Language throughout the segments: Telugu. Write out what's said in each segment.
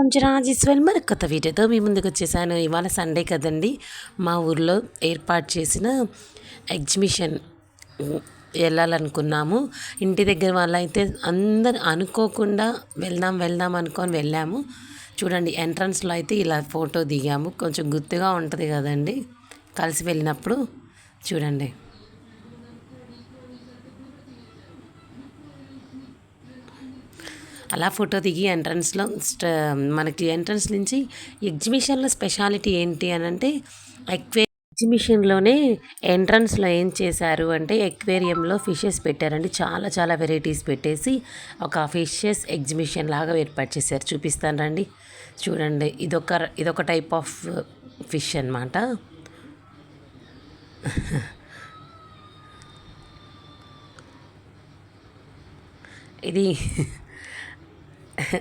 రాజేశ్వరి మరి కొత్త వీడియోతో మీ ముందుకు వచ్చేసాను. ఇవాళ సండే కదండి. మా ఊర్లో ఏర్పాటు చేసిన ఎగ్జిబిషన్ వెళ్ళాలనుకున్నాము. ఇంటి దగ్గర వాళ్ళైతే అందరు అనుకోకుండా వెళ్దాం వెళ్దాం అనుకొని వెళ్ళాము. చూడండి ఎంట్రన్స్లో అయితే ఇలా ఫోటో దిగాము. కొంచెం గుర్తుగా ఉంటుంది కదండి. కలిసి వెళ్ళినప్పుడు చూడండి. అలా ఫోటో దిగి ఎంట్రన్స్లో మనకి ఎంట్రన్స్ నుంచి ఎగ్జిబిషన్లో స్పెషాలిటీ ఏంటి అని అంటే ఎక్వే ఎగ్జిబిషన్లోనే ఎంట్రన్స్లో ఏం చేశారు అంటే ఎక్వేరియంలో ఫిషెస్ పెట్టారండి. చాలా చాలా వెరైటీస్ పెట్టేసి ఒక ఫిషెస్ ఎగ్జిబిషన్ లాగా ఏర్పాటు చేశారు. చూపిస్తాను రండి. చూడండి. ఇదొక ఇదొక టైప్ ఆఫ్ ఫిష్ అనమాట ఇది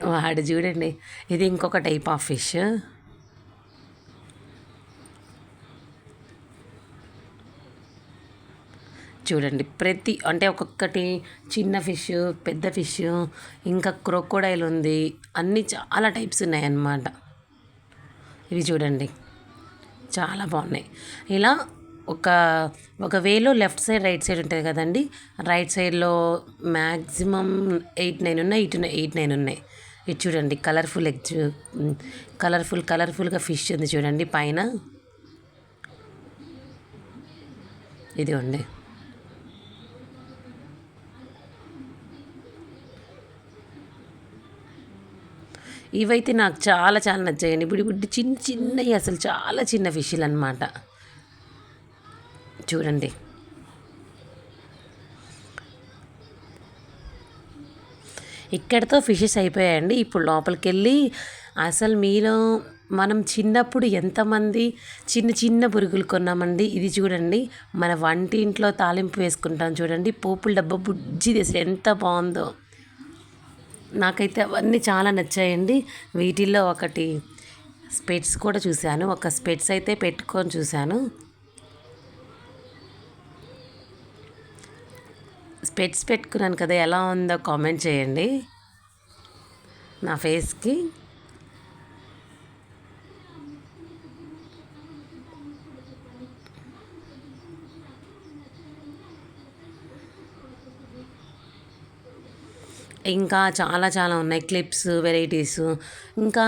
వాడు చూడండి. ఇది ఇంకొక టైప్ ఆఫ్ ఫిష్ చూడండి ప్రతి అంటే ఒక్కొక్కటి చిన్న ఫిష్ పెద్ద ఫిష్ ఇంకా క్రొకోడైల్ ఉంది. అన్నీ చాలా టైప్స్ ఉన్నాయన్నమాట. ఇవి చూడండి. చాలా బాగున్నాయి. ఇలా ఒక ఒక వేలో లెఫ్ట్ సైడ్ రైట్ సైడ్ ఉంటుంది కదండి. రైట్ సైడ్లో మ్యాక్సిమం ఎయిట్ నైన్ ఉన్నాయి ఇటు ఎయిట్ నైన్ ఉన్నాయి. ఇది చూడండి కలర్ఫుల్ ఎగ్ కలర్ఫుల్ కలర్ఫుల్గా ఫిష్ ఉంది చూడండి పైన. ఇదిగోండి. ఇవైతే నాకు చాలా చాలా నచ్చాయండి. ఇప్పుడు ఇప్పుడు చిన్న చిన్నవి అసలు చాలా చిన్న ఫిష్లు అనమాట చూడండి. ఇక్కడితో ఫిషెస్ అయిపోయాయండి. ఇప్పుడు లోపలికి వెళ్ళి అసలు మీలో మనం చిన్నప్పుడు ఎంతమంది చిన్న చిన్న పురుగులు కొన్నామండి. ఇది చూడండి. మన వంటింట్లో తాలింపు వేసుకుంటాం చూడండి. పోపుల డబ్బా బుజ్జి తెసి ఎంత బాగుందో. నాకైతే అవన్నీ చాలా నచ్చాయండి. వీటిల్లో ఒకటి స్పెట్స్ కూడా చూశాను. ఒక స్పెట్స్ అయితే పెట్టుకొని చూశాను. స్పెట్స్ పెట్టుకున్నాను కదా ఎలా ఉందో కామెంట్ చేయండి. నా ఫేస్కి. ఇంకా చాలా చాలా ఉన్నాయి క్లిప్స్ వెరైటీస్. ఇంకా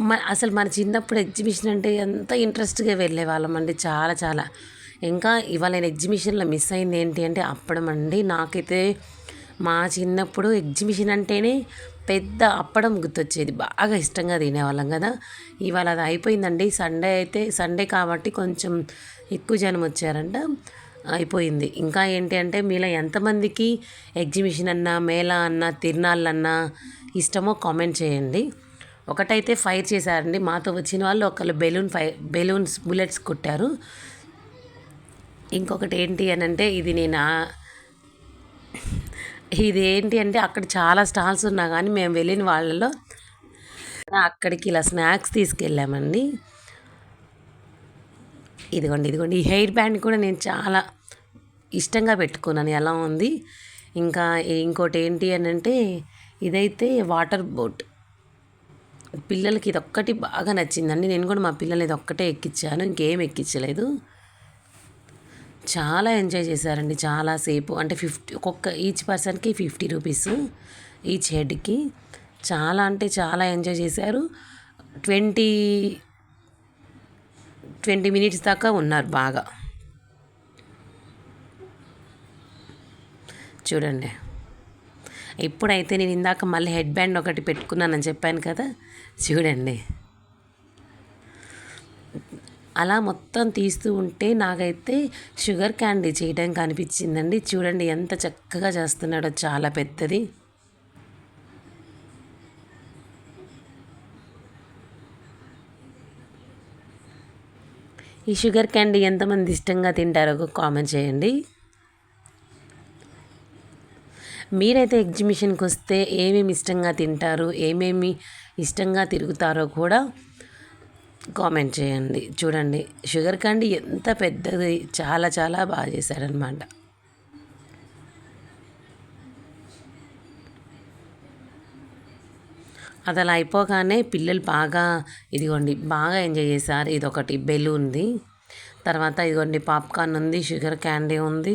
మ అసలు మన చిన్నప్పుడు ఎగ్జిబిషన్ అంటే ఎంత ఇంట్రెస్ట్గా వెళ్ళే వాళ్ళమండి చాలా చాలా. ఇంకా ఇవాళ నేను ఎగ్జిబిషన్లో మిస్ అయింది ఏంటి అంటే అప్పడం అండి. నాకైతే మా చిన్నప్పుడు ఎగ్జిబిషన్ అంటేనే పెద్ద అప్పడం గుర్తొచ్చేది. బాగా ఇష్టంగా తినేవాళ్ళం కదా. ఇవాళ అది అయిపోయిందండి. సండే అయితే సండే కాబట్టి కొంచెం ఎక్కువ జనం వచ్చారంట. అయిపోయింది. ఇంకా ఏంటి అంటే మీలో ఎంతమందికి ఎగ్జిబిషన్ అన్నా మేళా అన్నా తిరునాళ్ళన్నా ఇష్టమో కామెంట్ చేయండి. ఒకటైతే ఫైర్ చేశారండి. మాతో వచ్చిన వాళ్ళు ఒకళ్ళు బెలూన్ ఫై బెలూన్స్ బుల్లెట్స్ కుట్టారు. ఇంకొకటి ఏంటి అని అంటే ఇది నేను? ఇది ఏంటి అంటే అక్కడ చాలా స్టాల్స్ ఉన్నా కానీ మేము వెళ్ళిన వాళ్ళలో అక్కడికి ఇలా స్నాక్స్ తీసుకెళ్ళామండి. ఇదిగోండి ఇదిగోండి. ఈ హెయిర్ బ్యాండ్ కూడా నేను చాలా ఇష్టంగా పెట్టుకున్నాను. ఎలా ఉంది? ఇంకా ఇంకోటి ఏంటి అని అంటే ఇదైతే వాటర్ బోట్. పిల్లలకి ఇది ఒక్కటి బాగా నచ్చిందండి. నేను కూడా మా పిల్లలు ఇది ఒక్కటే ఎక్కించాను ఇంకేం ఎక్కించలేదు చాలా ఎంజాయ్ చేశారండి చాలాసేపు అంటే ఫిఫ్టీ ఒక్కొక్క ఈచ్ పర్సన్కి ఫిఫ్టీ రూపీస్ ఈచ్ హెడ్కి. చాలా అంటే చాలా ఎంజాయ్ చేశారు. ట్వంటీ ట్వంటీ మినిట్స్ దాకా ఉన్నారు బాగా. చూడండి. ఇప్పుడైతే నేను ఇందాక మళ్ళీ హెడ్ బ్యాండ్ ఒకటి పెట్టుకున్నానని చెప్పాను కదా. చూడండి. అలా మొత్తం తీస్తూ ఉంటే నాకైతే షుగర్ క్యాండీ చేయడానికి అనిపించిందండి. చూడండి ఎంత చక్కగా చేస్తున్నాడో చాలా పెద్దది. ఈ షుగర్ క్యాండీ ఎంతమంది ఇష్టంగా తింటారో కామెంట్ చేయండి. మీరైతే ఎగ్జిబిషన్కి వస్తే ఏమేమి ఇష్టంగా తింటారు ఏమేమి ఇష్టంగా తిరుగుతారో కూడా కామెంట్ చేయండి. చూడండి షుగర్ క్యాండీ ఎంత పెద్దది చాలా చాలా బాగా చేశాడనమాట అది అలా అయిపోగానే పిల్లలు బాగా ఇదిగోండి బాగా ఎంజాయ్ చేశారు. ఇది ఒకటి బెలూన్ది. తర్వాత ఇదిగోండి పాప్కార్న్ ఉంది షుగర్ క్యాండీ ఉంది.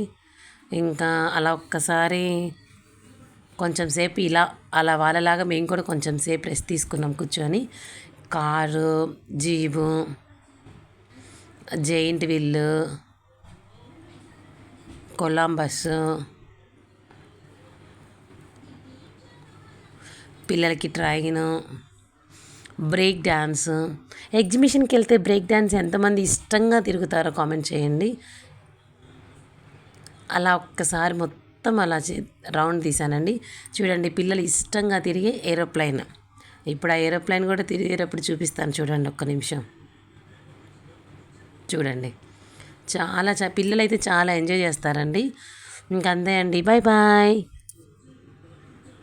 ఇంకా అలా ఒక్కసారి కొంచెం సేపు ఇలా అలా వాళ్ళలాగా మేము కూడా కొంచెం సేపు రెస్ట్ తీసుకున్నాం కూర్చొని. Car jeep giant wheel Columbus పిల్లలకి డ్రాయింగ్ బ్రేక్ డ్యాన్స్ ఎగ్జిబిషన్కి వెళ్తే బ్రేక్ డ్యాన్స్ ఎంతమంది ఇష్టంగా తిరుగుతారో కామెంట్ చేయండి. అలా ఒక్కసారి మొత్తం అలా చే రౌండ్ తీసానండి చూడండి పిల్లలు ఇష్టంగా తిరిగే ఏరోప్లైన్. ఇప్పుడు ఆ ఏరోప్లేన్ కూడా తిరిగేటప్పుడు చూపిస్తాను చూడండి ఒక్క నిమిషం. చూడండి. చాలా చా పిల్లలు అయితే చాలా ఎంజాయ్ చేస్తారండి. ఇంకంతే అండి. Bye bye